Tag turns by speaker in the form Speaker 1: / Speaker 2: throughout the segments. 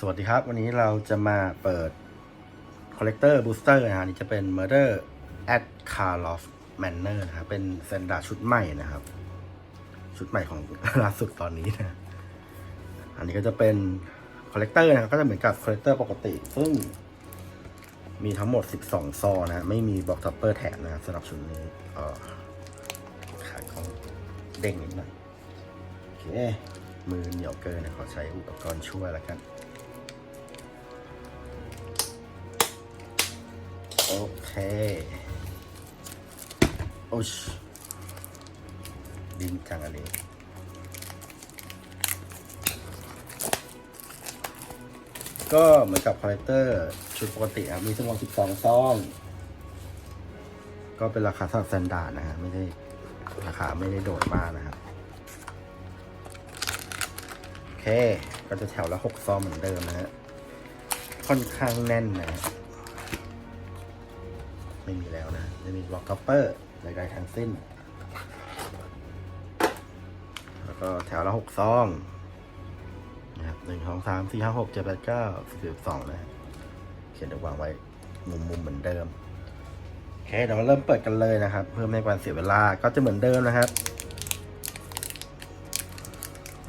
Speaker 1: สวัสดีครับ วันนี้เราจะมาเปิด Collector Booster นะฮะนี่จะเป็น Murder at Carlof Manor นะครับเป็นเซนดาชุดใหม่นะครับ ชุดใหม่ของล่าสุดตอนนี้นะ อันนี้ก็จะเป็น Collector นะครับก็จะเหมือนกับ Collector ปกติ ซึ่งมีทั้งหมด 12 ซองนะ ไม่มีบ็อกทัปเปอร์แถมนะครับสำหรับชุดนี้อ่อขายของเด้งนิดหน่อยโอเคมือเหนียวเกินนะขอใช้อุปกรณ์ช่วยแล้วกัน เค โอ้ชดินจังอันนี้ก็เหมือนกับคาแรคเตอร์ชุดปกติครับมีทั้งหมด12 ซอง ก็เป็นราคาสำหรับสแตนดาร์ดนะฮะไม่ได้ราคาไม่ได้โดดมากนะครับ โอเค ก็จะแถวละ 6 ซองเหมือนเดิมนะฮะ ค่อนข้างแน่นนะ นะ จะมีบล็อกคัพเปอร์ใดๆทั้งสิ้น แล้วก็แถวละหกซองนะครับหนึ่งสองสามสี่ห้าหกเจ็ดแปดเก้าสิบสองนะเขียนเดี๋ยวางไว้มุมมุมเหมือนเดิมโอเคเดี๋ยวมาเริ่มเปิดกันเลยนะครับ เพื่อไม่ให้การเสียเวลาก็จะเหมือนเดิมนะครับ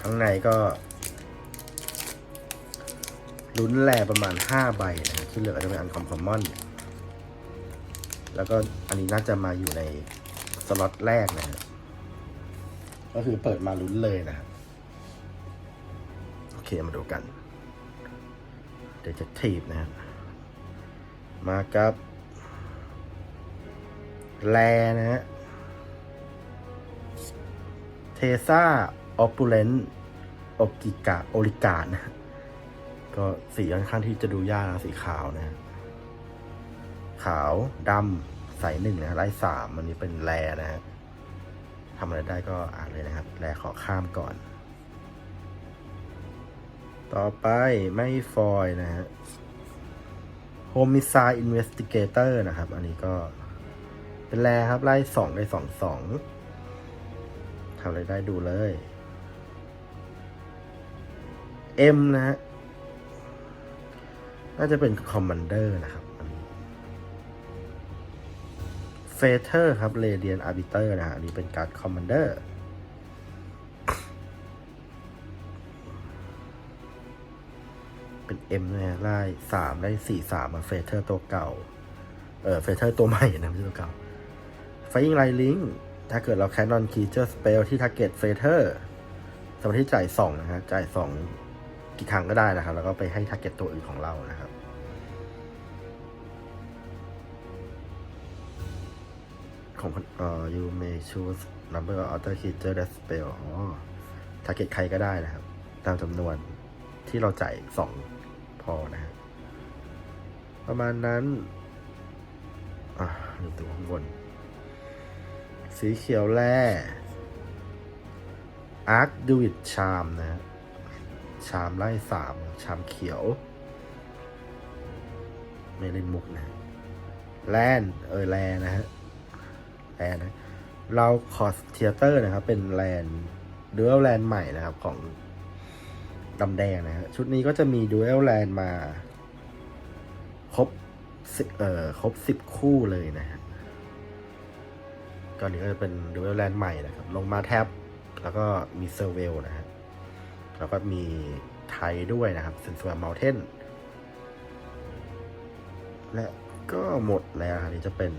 Speaker 1: ข้างในก็ลุ้นแลประมาณห้าใบนะที่เหลือจะเป็นอันคอมคอมมอน แล้วก็อันนี้น่าจะมาอยู่ในสล็อตแรกนะฮะก็คือเปิดมาลุ้นเลยนะครับโอเคมาดูกัน เดี๋ยวจะทีบนะฮะมากับแลนะฮะเทซ่าออปูเลนโอกิกาโอริกานะก็สีค่อนข้างที่จะดูยากนะสีขาวนะฮะ ขาวดำใสหนึ่งนะไล่สามอันนี้เป็นแรนะฮะทำอะไรได้ก็อ่านเลยนะครับ แรขอข้ามก่อน ต่อไปไม่ฟอยนะฮะ Homicide Investigator นะครับ อันนี้ก็เป็นแรครับ ไล่สองได้สองสองทำอะไรได้ดูเลย M นะฮะ น่าจะเป็น Commander นะครับ เฟเธอร์ครับเรเดียนอาร์บิเตอร์นะฮะอันนี้เป็นการ์ดคอมมานเดอร์เป็น M นะฮะไล่สามได้สี่สามมาเฟเธอร์ตัวเก่า เออเฟเธอร์ตัวใหม่นะไม่ใช่ตัวเก่าไฟยิงไลลิงถ้าเกิดเราแคนนอนคีเจอร์สเปลที่ทาร์เก็ตเฟเธอร์สำหรับที่จ่ายสองนะฮะจ่ายสองกี่ครั้งก็ได้นะครับ แล้วก็ไปให้ทาร์เก็ตตัวอื่นของเรานะครับ ของเอ่อ you may choose number of other creature that spell อ๋อ target ใครก็ได้นะครับ ตามจำนวนที่เราจ่ายสองพอนะฮะประมาณนั้น อะดูตัวข้างบน สีเขียวแร่ Arc d u i t Charm นะ ชามไล่สาม ชามเขียว ไม่เล่นมุกนะฮะแลนเออแลนะฮะ แลนด์นะเราคอสเทเตอร์นะครับ เป็นแลนด์ดูเอลแลนด์ใหม่นะครับของดำแดงนะฮะชุดนี้ก็จะมีดูเอลแลนด์มาครบเอ่อครบสิบคู่เลยนะฮะก็นี้ก็จะเป็นดูเอลแลนด์ใหม่นะครับ ลงมาแท็บแล้วก็มีเซอร์เวลนะฮะแล้วก็มีไทยด้วยนะครับเซนสวาร์มลเทนและก็หมดแล้วนนี้จะเป็น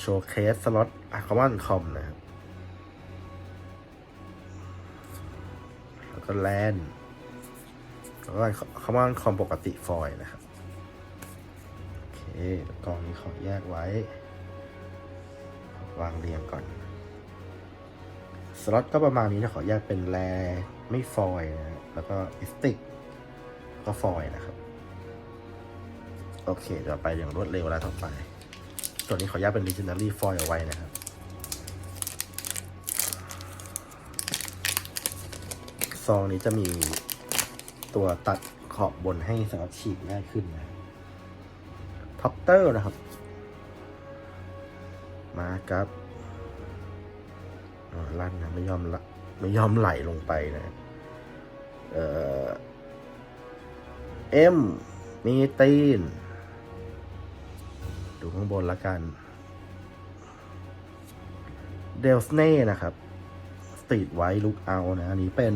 Speaker 1: โชว์เคสสล็อตอะคอมมอนคอมนะครับ แล้วก็แลนแล้วก็คอมมอนคอมปกติฟอยนะครับ โอเคกล่องนี้ขอแยกไว้ วางเรียงก่อน สล็อตก็ประมาณนี้นะขอแยกเป็นแรไม่ฟอยนะแล้วก็อิสติกก็ฟอยนะครับ โอเคเดี๋ยวไปอย่างรวดเร็วแล้วต่อไป ตัวนี้ขออนุญาตเป็น legendary foil เอาไว้นะครับซองนี้จะมีตัวตัดขอบบนให้สำหรับฉีกง่ายขึ้นนะท็อปเตอร์นะครับ มาครับลั่นนะไม่ยอมละไม่ยอมไหลลงไปนะ เอ่อ เอ็ม มีตีน ดูข้างบนละกันเดลสเน่นะครับสตรีทไวท์ลุกเอานะ อันนี้เป็น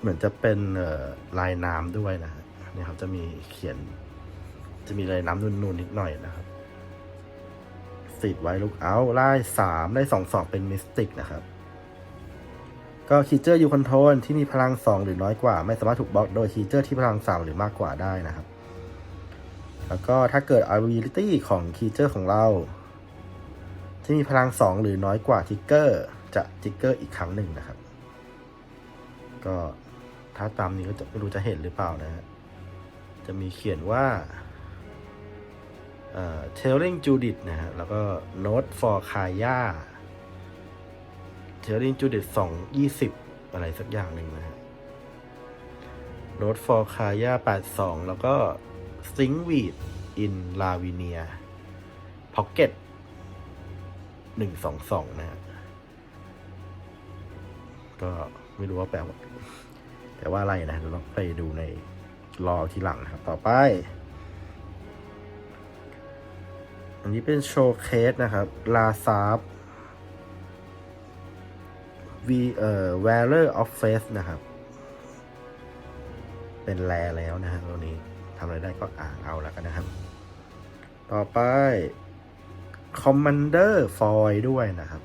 Speaker 1: เหมือนจะเป็นลายน้ำด้วยนะฮะนี่ครับจะมีเขียน จะมีลายน้ำนูนๆนิดหน่อยนะครับสตรีทไวท์ลุกเอาไล่สามได้สองสองเป็นมิสติกนะครับ ก็คีเจอร์ยูคอนโทรลที่มีพลัง2หรือน้อยกว่า ไม่สามารถถูกบล็อกโดยคีเจอร์ที่พลัง3หรือมากกว่าได้นะครับ แล้วก็ถ้าเกิด ability ของคีเจอร์ของเรา ที่มีพลัง 2 หรือน้อยกว่าทิกเกอร์จะทิกเกอร์อีกครั้งหนึ่งนะครับ ก็ถ้าตามนี้ก็จะไม่รู้จะเห็นหรือเปล่านะฮะจะมีเขียนว่าเอ่อ telling Judith นะฮะแล้วก็ note for Kaya telling Judith สองยี่สิบอะไรสักอย่างหนึ่งนะฮะ note for Kaya แปดส องวก็ stingweed in Lavinia pocket หนึ่งสองสองนะฮะก็ไม่รู้ว่าแปลว่าแปลว่าอะไรนะเดี๋ยวเราไปดูในรอทีหลังนะครับ ต่อไป อันนี้เป็นโชว์เคสนะครับ ลาซาบ V เอ่อ Wearer of Face นะครับ เป็นแลแล้วนะฮะตัวนี้ ทำอะไรได้ก็อ่านเอาแล้วกันนะครับ ต่อไป Commander Foil ด้วยนะครับ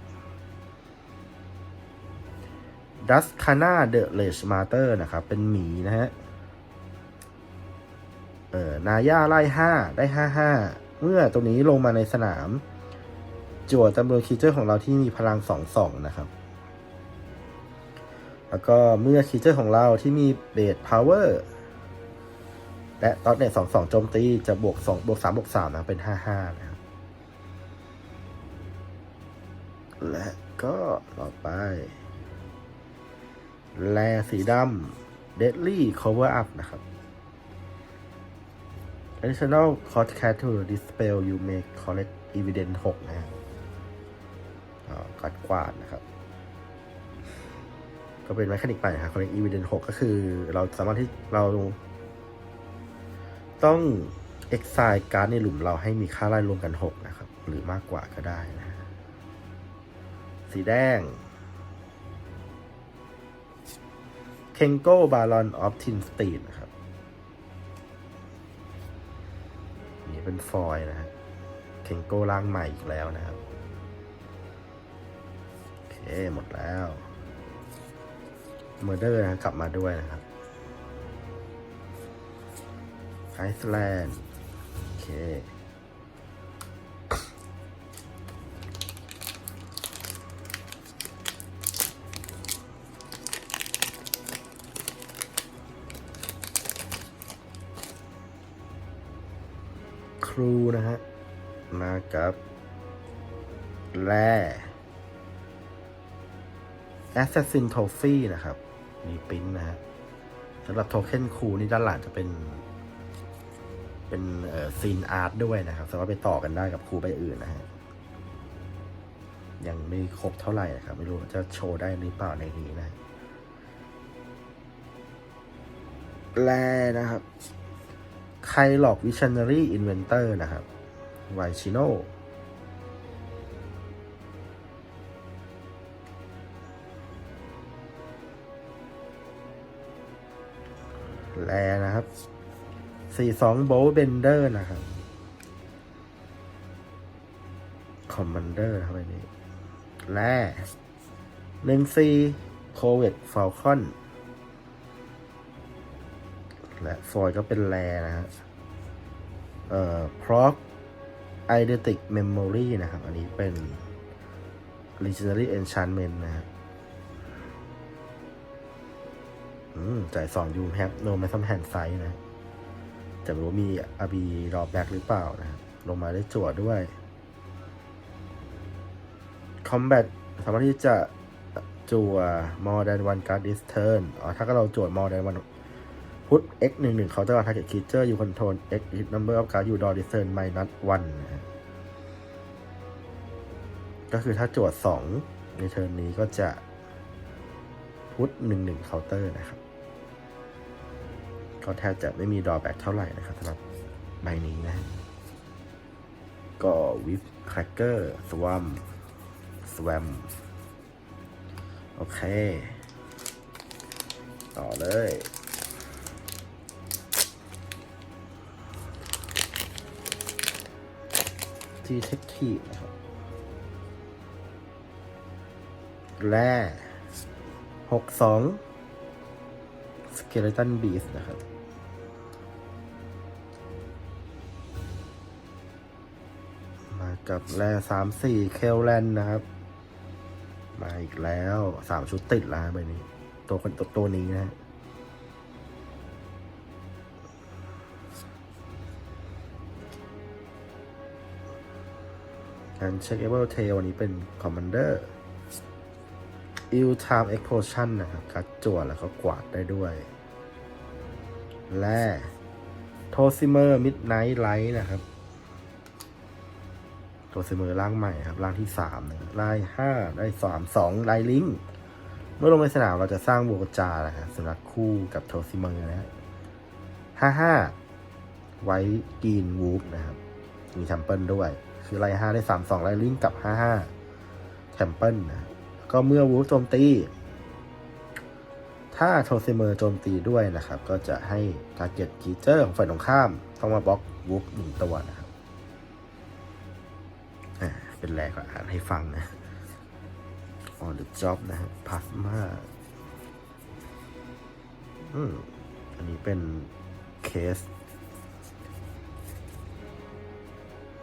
Speaker 1: ดัสคาน่าเดอะเลชมาเตอร์นะครับ เป็นหมีนะฮะ เอ่อ นาย่าไล่ห้าได้ห้าห้า เมื่อตรงนี้ลงมาในสนามจวดจำนวนคีเจอร์ของเราที่มีพลังสองสองนะครับ แล้วก็เมื่อคีเจอร์ของเราที่มีเบสพาวเวอร์ และตอนเน็ตสองสองโจมตีจะบวกสองบวกสามบวกสามนะเป็นห้าห้านะครับ และก็ต่อไป แลสีดำ Deadly Cover Up นะครับ Additional cost cat to dispel you may collect evidence 6นะฮะกัดกวาดนะครับ ก็เป็นแมคานิกไปนะครับ collect evidence 6 ก็คือเราสามารถที่เรา ต้อง exile การ์ดในหลุมเราให้มีค่าไล่รวมกัน 6 นะครับ หรือมากกว่าก็ได้นะ สีแดงเคงโก้บาลอนออฟทินสตีนนะครับ นี่เป็นฟอยนะฮะเคงโก้ร่างใหม่อีกแล้วนะครับ โอเค หมดแล้วเมอร์เดอร์นะกลับมาด้วยนะครับ ไอซ์แลนด์ โอเค ครูนะฮะ มากับ แร่ Assassin Trophy นะครับ มีปิ้นนะฮะสำหรับโทเค็นครูนี่ด้านหลังจะเป็น เป็นเอ่อซีนอาร์ตด้วยนะครับสามารถไปต่อกันได้กับครูใบอื่นนะฮะยังไม่ครบเท่าไหร่นะครับ ไม่รู้จะโชว์ได้หรือเปล่าในนี้นะแร่นะครับไคลอกวิชันนารีอินเวนเตอร์นะครับไวชิโนแลนะครับ 42โบลเบนเดอร์นะครับ คอมมานเดอร์นะครับอันนี้แร่หนึ่งซีโคเวตฟ a ลคอน และฟอยก็เป็นแรนะฮะเอ่อ proc eidetic memory นะครับ อันนี้เป็น legendary enchantment นะฮะอืมจ่ายสองยูแฮปโนมาซัมแฮนไซส์นะ จะไม่รู้มีอาบีรอแบ็กหรือเปล่านะครับ ลงมาได้จั่วด้วย combat สามารถที่จะจั่ว more than one card this turn อ๋อ ถ้าเราจั่ว more than one พุท x หนึ่งหนึ่งเขาจะเอา target creature you control x hit number of card you draw this turn minus one นะฮะก็คือถ้าจั่วสองในเทิร์นนี้ก็จะพุทหนึ่งหนึ่งเคาน์เตอร์นะครับ ก็แทบจะไม่มีดอแบ็กเท่าไหร่นะครับสำหรับใบนี้นะ ก็วิปแครกเกอร์สวัมสวัมโอเค ต่อเลยทีเทคทีนะครับแร่หกสองสเกเลตันบีสนะครับ กับแร่สามสี่เคลแลนนะครับ มาอีกแล้วสามชุดติดแล้วใบนี้ ตัวคนตัวตัวนี้นะฮะการเช็คเอเบิลเทลวันนี้เป็นคอมมานเดอร์อิลทามเอ็กโพชันนะครับกัดจวดแล้วก็กวาดได้ด้วย และโทซิเมอร์มิดไนท์ไลท์นะครับ ตัวซิเมอร์ร่างใหม่ครับร่างที่สามนะไล่ห้าได้สามสองไลท์ลิงเมื่อลงในสนามเราจะสร้างบูกจานะฮะสำหรับคู่กับโทซิเมอร์นะฮะห้าห้าไว้กีนวูฟนะครับ มีแชมเปิลด้วย คือไล่ห้าได้สามสองไลท์ลิงกับห้าห้าแชมเปิลนะก็เมื่อวูฟโจมตี ถ้าโทซิเมอร์โจมตีด้วยนะครับ ก็จะให้การเก็ตคีเจอร์ของฝ่ายตรงข้าม ต้องมาบล็อกวูฟหนึ่งตัวนะครับ เป็นแรกก็อ่านให้ฟังนะ on the job นะฮะพ a สมาอืมอันนี้เป็นเคส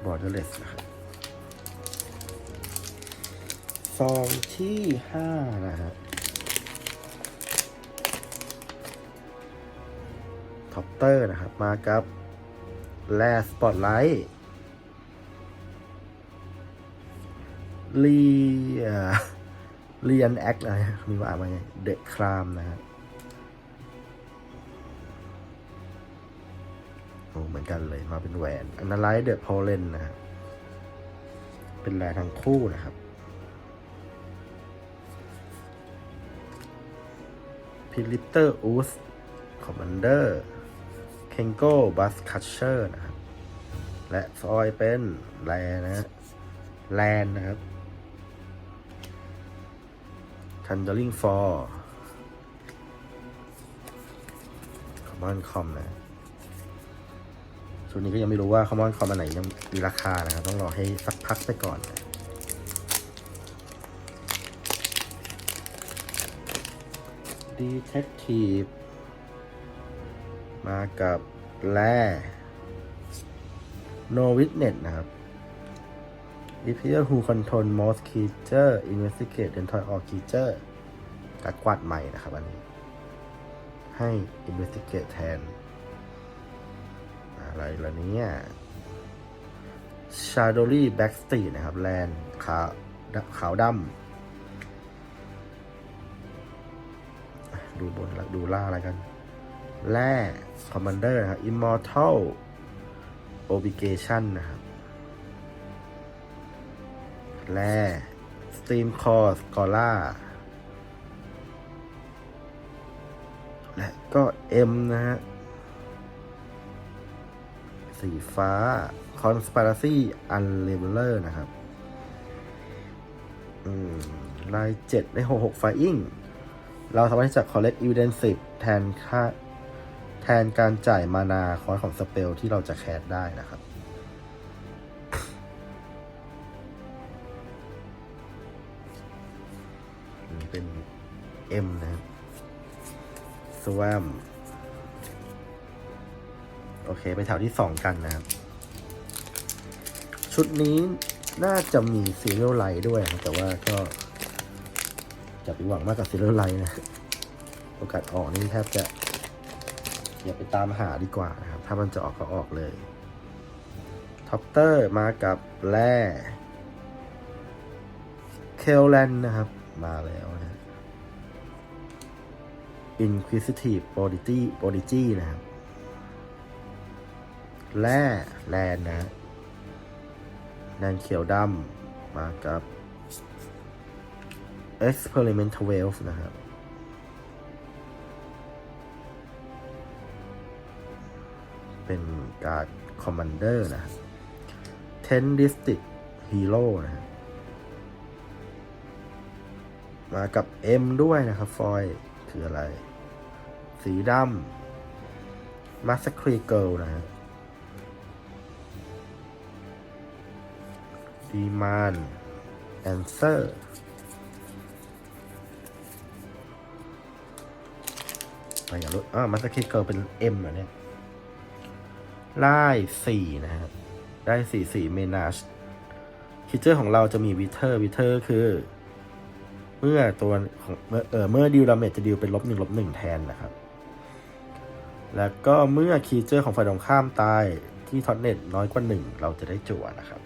Speaker 1: borderless นะครับซองที่ห้านะฮะท็อปเตอร์นะครับ มากับแร่สปอตไลท์ ลีเรียนแอคอะไรนะมีว่าอ่านว่าไงเดอะครามนะฮะโอ้เหมือนกันเลยมาเป็นแหวนอันนั้นไลท์เดอะโพเลนนะฮะเป็นแร่ทั้งคู่นะครับ พิลิเตอร์อูสคอมมานเดอร์เคงโก้บัสคัชเชอร์นะครับ และฟอยเป็นแลนะฮะแลนนะครับ Thundering for Common Com นะชุดนี้ก็ยังไม่รู้ว่า Common Com อันไหนยังมีราคานะครับ ต้องรอให้สักพักไปก่อนนะ Detective มากับแร่ No Witness นะครับ If you who control most creature investigate destroy all creature การกวาดใหม่นะครับอันนี้ ให้ investigate แทน อะไรละเนี่ย Shadowly Backstreet นะครับ แลนขาวขาวดำอะดูบนแล้วดูล่าอะไรกัน แร่ Commander นะครับ Immortal Obligation นะครับ แร่สตรีมคอร์สกอล่า และก็ M นะฮะ สีฟ้า Conspiracy Unleveler นะครับ อืมลายเจ็ดได้หกหกไฟอิงเราสามารถที่จะ collect evidence 10 แทนค่า แทนการจ่ายมานาคอร์สของสเปลที่เราจะแคสได้นะครับ M นะครับ Swam โอเค ไปแถวที่สองกันนะครับ ชุดนี้น่าจะมี Serial Light ด้วยนะแต่ว่าก็อย่าไปหวังมากกับ Serial Light นะ โอกาสออกนี่แทบจะ อย่าไปตามหาดีกว่านะครับ ถ้ามันจะออกก็ออกเลยท็อปเตอร์มากับแร่เคลแลนนะครับ มาแล้วนะ Inquisitive Prodigy Prodigy นะครับแร่แลนนะแลนเขียวดำมากับ Experimental Wales นะครับ เป็นการคอมมานเดอร์นะ Ten District Hero นะมากับ M ด้วยนะครับ ฟอย คืออะไร สีดำ Massacre Girl นะฮะ Demand Answer ไปอย่าลดอ่า Massacre Girl เป็น M เหรอเนี่ยไล่สี่นะฮะได้สี่สี่เมนาชคิเจอร์ของเราจะมีวิเทอร์วิเทอร์คือ เมื่อตัวของเมื่อเออเมื่อดิวดาเมจจะดิวเป็นลบหนึ่งลบหนึ่งแทนนะครับ แล้วก็เมื่อคีเจอร์ของฝ่ายตรงข้ามตายที่ท็อตเน็ตน้อยกว่าหนึ่งเราจะได้จั่วนะครับ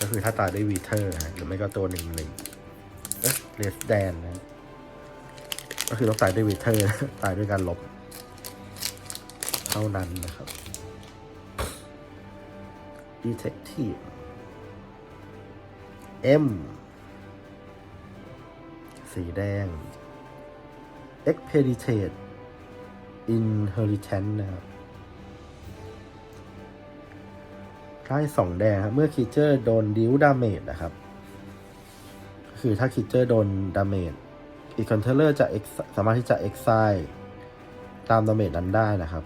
Speaker 1: ก็คือถ้าตายด้วยวีเทอร์หรือไม่ก็ตัวหนึ่งหนึ่งเอ๊ะเลสแดนนะก็คือต้องตายด้วยวีเทอร์ ตายด้วยการลบ เท่านั้นนะครับ Detective M สีแดง Expedited Inheritance นะครับไล่สองแดงครับ เมื่อคีเจอร์โดนดิวดาเมจนะครับ คือถ้าคีเจอร์โดนดาเมจอีกคอนเทเลอร์จะสามารถที่จะ exile ตามดาเมจนั้นได้นะครับ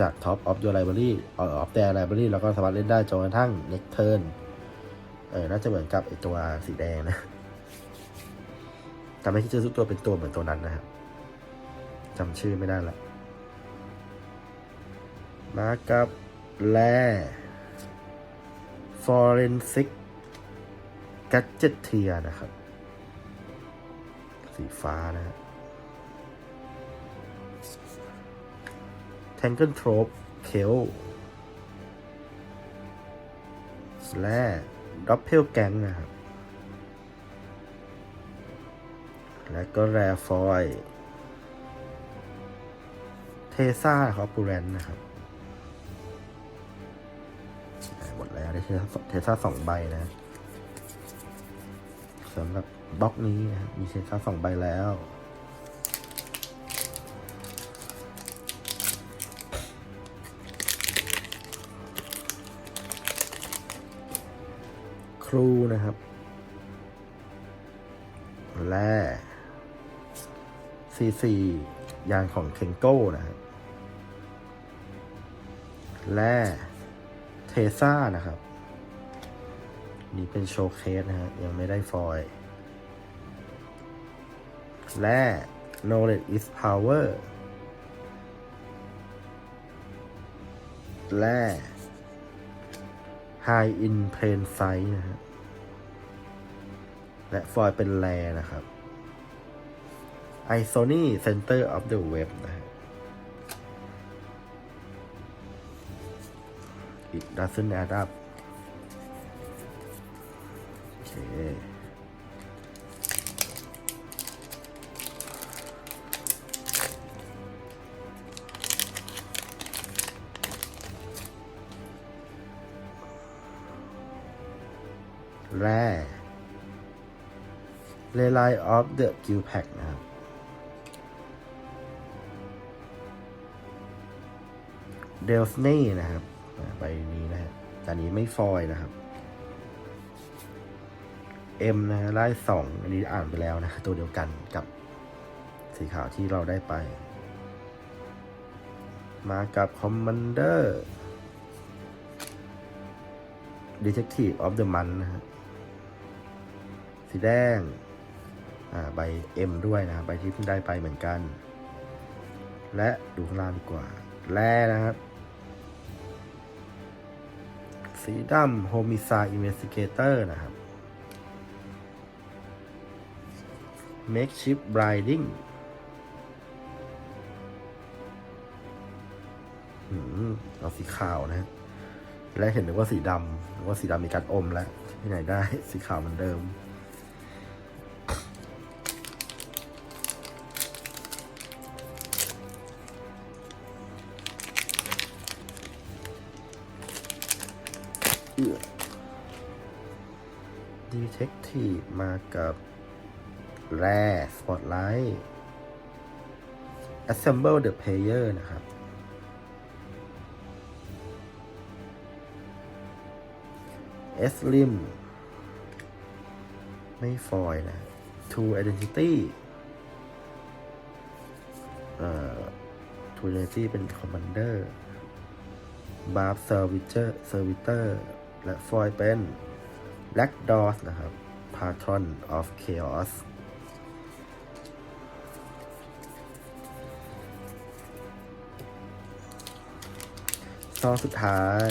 Speaker 1: จาก Top of your library ออ of their library แล้วก็สามารถเล่นได้จนกระทั่ง next turn เออ น่าจะเหมือนกับไอตัวสีแดงนะแต่ไม่คิดจะทุกตัวเป็นตัวเหมือนตัวนั้นนะครับ จำชื่อไม่ได้ละมากับแล forensic gadgeteer นะครับ สีฟ้านะฮะแทงเกิลโทรปเคลและด็อปเพลแกงนะครับ และก็แรฟอย เทซ่าครับปูแรนนะครับหมดแล้วได้เทซ่าสองใบนะสำหรับบล็อกนี้นะมีเทซ่าสองใบแล้วครูนะครับและซีซียานของเคนโก้นะครับ และเทซ่านะครับ นี่เป็นโชว์เคสนะฮะยังไม่ได้ฟอยและ knowledge is power และ High in plain sight นะฮะและฟอยเป็นแรนะครับ Isony Center of the Web นะฮะ It doesn't add up โอเคแร่ l e l i of the Guild Pack นะครับ เดลสเน่นะครับอ่า ใบนี้นะฮะแต่อันนี้ไม่ฟอยนะครับ M นะฮะไล่สองอันนี้อ่านไปแล้วนะตัวเดียวกันกับสีขาวที่เราได้ไป มากับ Commander Detective of the Month นะฮะสีแดง อ่า ใบ M ด้วยนะ ใบที่เพิ่งได้ไปเหมือนกัน และดูข้างล่างดีกว่า แร่นะครับ สีดำ Homicide Investigator นะครับ Makeshift Briding เอาสีขาวนะและเห็นนึกว่าสีดำว่าสีดำมีการอมแล้วที่ไหนได้สีขาวเหมือนเดิม เอื้อดีเทคทีฟมากับแร่สปอตไลท์ assemble the player นะครับ S lim ไม่ฟอยนะ to identity เอ่อ to identity เป็น commander barb servitor servitor และฟอยเป็น Black Doors นะครับ Patron of Chaos ซองสุดท้าย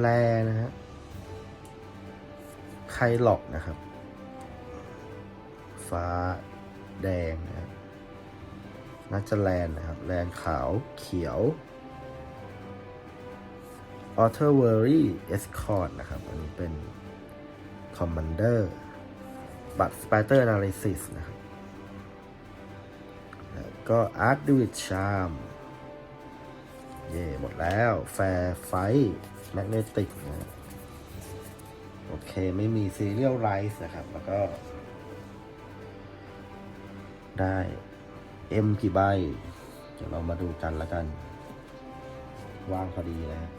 Speaker 1: แลนะฮะ ไคลอกนะครับ ฟ้าแดงนะครับน่าจะแลนนะครับ แลนขาวเขียวออเทอร์เวอรี่เอสคอร์ดนะครับ อันนี้เป็นคอมมานเดอร์บัตสไปเตอร์นาลิซิสนะครับ แล้วก็อาร์ตดู c ชามเย่หมดแล้ว แฟร์ไฟแมกเนติกนะ โอเคไม่มีซีเรียลไรส์นะครับ แล้วก็ ได้ M กี่ใบ เดี๋ยวเรามาดูกันล้วกัน ว่างพอดีนะ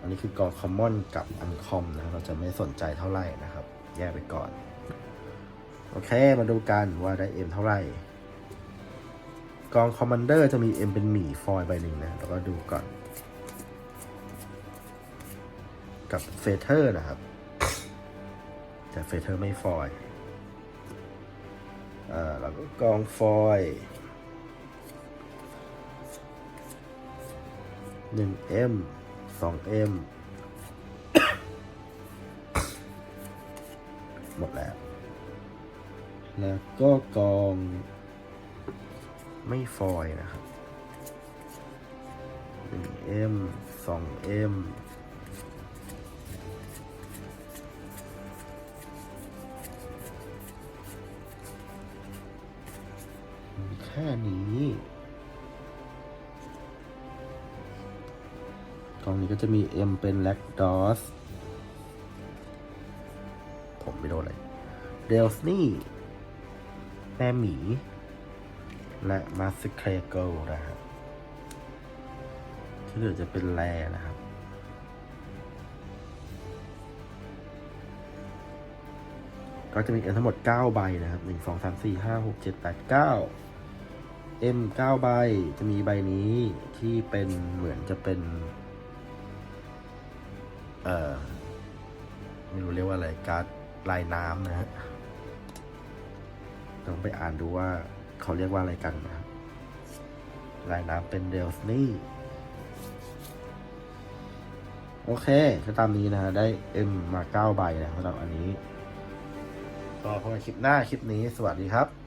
Speaker 1: อันนี้คือกองคอมมอนกับอันคอมนะ เราจะไม่สนใจเท่าไหร่นะครับ แยกไปก่อน โอเค มาดูกันว่าได้ M เท่าไหร่กองคอมมานเดอร์จะมี M เป็นหมีฟอยล์ใบหนึ่งนะ แล้วก็ดูก่อน กับเฟเธอร์นะครับ แต่เฟเธอร์ไม่ฟอยอ่าแล้วก็กองฟอยล์หนึ่ง M สอง M หมดแล้ว แล้วก็กองไม่ฟอยนะครับหนึ่ง M สอง M มี ค่นี้ กล่องนี้ก็จะมี M เป็น l a c d o s ผมไม่โดนเลยเดลสนี่แม่หมี และมาสเคเกิลนะครับ ที่เหลือจะเป็นแรนะครับก็จะมี M ทั้งหมด 9 ใบนะครับ 1 2 3 4 5 6 7 8 9 M 9ใบ จะมีใบนี้ที่เป็นเหมือนจะเป็น เอ่อ ไม่รู้เรียกว่าอะไรการ์ดลายน้ำนะฮะต้องไปอ่านดูว่าเขาเรียกว่าอะไรกันนะครับลายน้ำเป็นเดลสนี่โอเคก็ตามนี้นะฮะ ได้ M มา9ใบนะสำหรับอันนี้ ก็พบกันคลิปหน้าคลิปนี้สวัสดีครับ